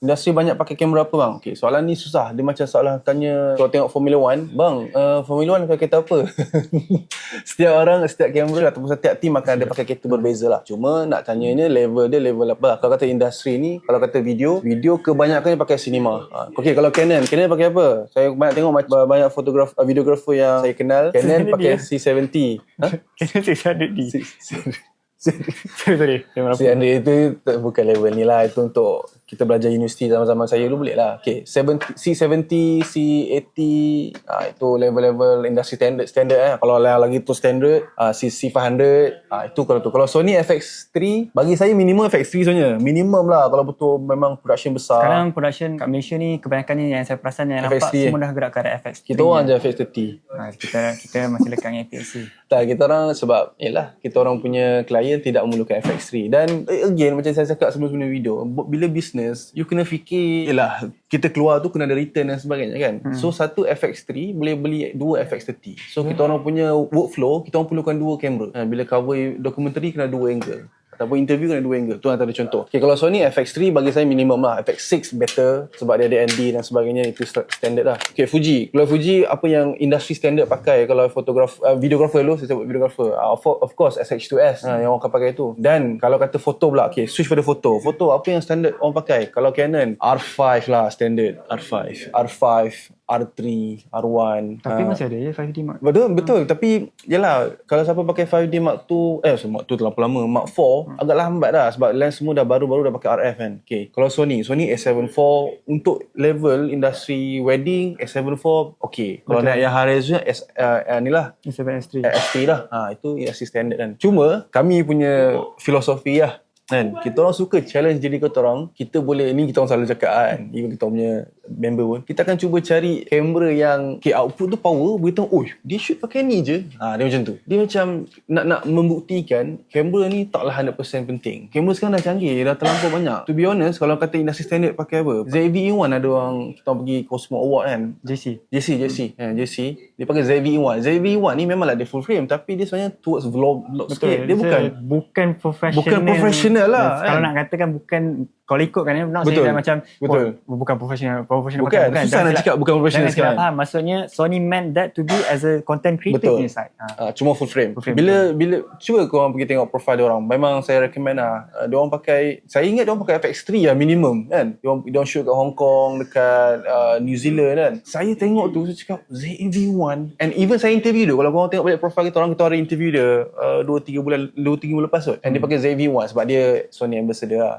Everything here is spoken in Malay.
industri banyak pakai kamera apa bang? Okay, soalan ni susah. Dia macam soalan tanya kalau tengok Formula One, bang, uh, Formula One pakai kereta apa? setiap orang, setiap kamera ataupun setiap team akan ada pakai kereta berbeza lah. Cuma nak tanyanya level dia level apa. Kalau kata industri ni, kalau kata video, video kebanyakan pakai cinema. Uh, okay, kalau Canon, Canon pakai apa? Saya banyak tengok banyak fotograf, uh, videographer yang saya kenal, Canon pakai C70. Ha? Kena 600D. C- C- Sorry, sorry. Merapuk. C100 itu tu bukan level ni lah. Itu untuk kita belajar universiti zaman-zaman saya dulu boleh lah. Okay, 70, C70, C80, ah, itu level-level industri standard standard eh. Kalau yang lagi tu standard, ah, C, C500, ah, itu kalau tu. Kalau Sony FX3, bagi saya minimum FX3 sebenarnya. Minimum lah kalau betul memang production besar. Sekarang production kat Malaysia ni kebanyakannya yang saya perasan yang nampak FX3, semua dah gerak ke arah FX. kita orang je FX30. Ha, kita kita masih lekat dengan APS-C. Tak, kita orang sebab yalah kita orang punya klien tidak memerlukan FX3 dan eh, again macam saya cakap sebelum-sebelum video bila business you kena fikir yalah kita keluar tu kena ada return dan sebagainya kan. Hmm. So satu FX3 boleh beli dua FX30. So kita orang punya workflow kita orang perlukan dua kamera. Ha, bila cover dokumentari kena dua angle ataupun interview kena dua angle. Tu antara contoh. Okay, kalau Sony FX3 bagi saya minimum lah. FX6 better sebab dia ada ND dan sebagainya itu sta- standard lah. Okay, Fuji. Kalau Fuji apa yang industri standard pakai kalau fotograf uh, videographer dulu saya sebut videographer. Uh, of, of course SH2S uh, yang orang akan pakai tu. Dan kalau kata foto pula, okay, switch pada foto. Foto apa yang standard orang pakai? Kalau Canon R5 lah standard R5. R5, R3, R1. Tapi Ah. masih ada je 5D Mark. Betul, betul. Tapi yalah, kalau siapa pakai 5D Mark II, eh Mark II terlalu lama, Mark IV agak lambat dah sebab lens semua dah baru-baru dah pakai RF kan. Okay, kalau Sony, Sony A7 IV untuk level industri wedding A7 IV okay. Kalau nak yang high resolution S uh, uh, ni lah A7S3. ST lah. Ha, itu industri standard kan. Cuma kami punya filosofi lah kan kita orang suka challenge diri kita orang kita boleh ni kita orang selalu cakap kan even kita punya member pun kita akan cuba cari kamera yang okay, output tu power beritahu oh dia shoot pakai ni je ha, dia macam tu dia macam nak nak membuktikan kamera ni taklah 100% penting kamera sekarang dah canggih dah terlampau banyak to be honest kalau kata industri standard pakai apa ZV-E1 ada orang kita orang pergi Cosmo Award kan JC. JC, JC. Hmm. JC. Dia pakai ZV-E1. ZV-E1 ni memanglah dia full frame tapi dia sebenarnya towards vlog, vlog sikit. Dia bukan bukan professional. Bukan professional lah, Kalau kan? nak katakan bukan kalau ikutkan ni nak Betul. saya macam Betul. oh, bukan professional professional Bukan. bukan. Susah nak cakap bukan professional Jangan sekarang. faham. Maksudnya Sony meant that to be as a content creator Betul. punya side. Ha. Uh, cuma full frame. Full frame, bila bila cuba kau orang pergi tengok profile dia orang. Memang saya recommend lah. Uh, dia orang pakai saya ingat dia orang pakai FX3 lah minimum kan. Dia orang dia orang shoot kat Hong Kong, dekat uh, New Zealand kan. Saya tengok tu saya cakap ZV1 and even saya interview dia kalau kau orang tengok balik profile kita orang kita ada interview dia uh, 2 3 bulan 2 3 bulan lepas kot. And dia pakai ZV1 sebab dia Sony ambassador lah.